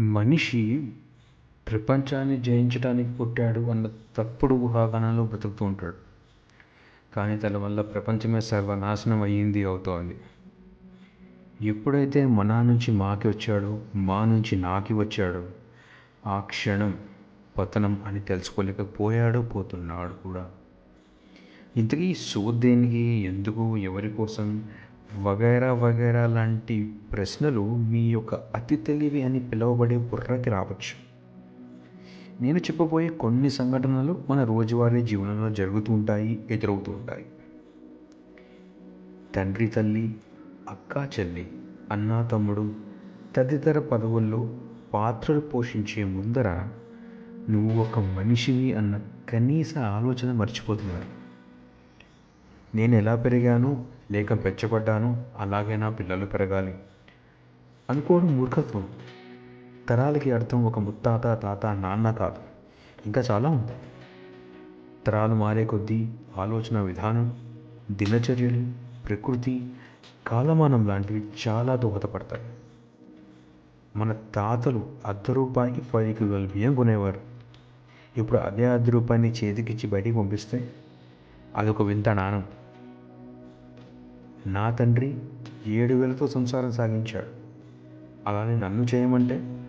మనిషి ప్రపంచాన్ని జయించడానికి పుట్టాడు అన్న తప్పుడు ఊహాగానాల్లో బ్రతుకుతూ ఉంటాడు. కానీ తన వల్ల ప్రపంచమే సర్వనాశనం అయ్యింది అవుతోంది. ఎప్పుడైతే మన నుంచి మాకి వచ్చాడో మా నుంచి నాకి వచ్చాడో ఆ క్షణం పతనం అని తెలుసుకోలేకపోయాడు పోతున్నాడు కూడా. ఇంతకీ సోదేనికి ఎందుకు ఎవరి కోసం వగైరా వగైరా లాంటి ప్రశ్నలు మీ యొక్క అతి తెలివి అని పిలువబడే బుర్రకి రావచ్చు. నేను చెప్పబోయే కొన్ని సంఘటనలు మన రోజువారీ జీవనంలో జరుగుతూ ఉంటాయి ఎదురవుతూ ఉంటాయి. తండ్రి తల్లి అక్కా చెల్లి అన్నా తమ్ముడు తదితర పదవుల్లో పాత్రలు పోషించే ముందర నువ్వు ఒక మనిషివి అన్న కనీస ఆలోచన మర్చిపోతున్నాను నేను ఎలా పెరిగాను? లేక పెంచబడ్డాను? అలాగే నా పిల్లలు పెరగాలి. అనుకోవడం మూర్ఖత్వం. తరాలకి అర్థం ఒక ముత్తాత తాత నాన్న కాదు. ఇంకా చాలా ఉంది. తరాలు మారే కొద్దీ ఆలోచన విధానం దినచర్యలు ప్రకృతి కాలమానం లాంటివి చాలా దోహదపడతాయి. మన తాతలు అర్ధ రూపాయికి పది కిలోల బియ్యం కొనేవారు. ఇప్పుడు అదే అర్ధ రూపాయిని చేతికిచ్చి బయటికి పంపిస్తే అదొక వింత నాణం. నా తండ్రి ఏడు వేలతో సంసారం సాగించాడు. అలానే నన్ను చేయమంటే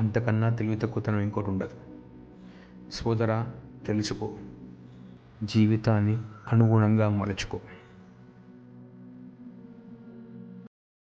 అంతకన్నా తెలివి తక్కువతనం ఇంకోటి ఉండదు. సోదరా తెలుసుకో. జీవితాన్ని అనుగుణంగా మలుచుకో.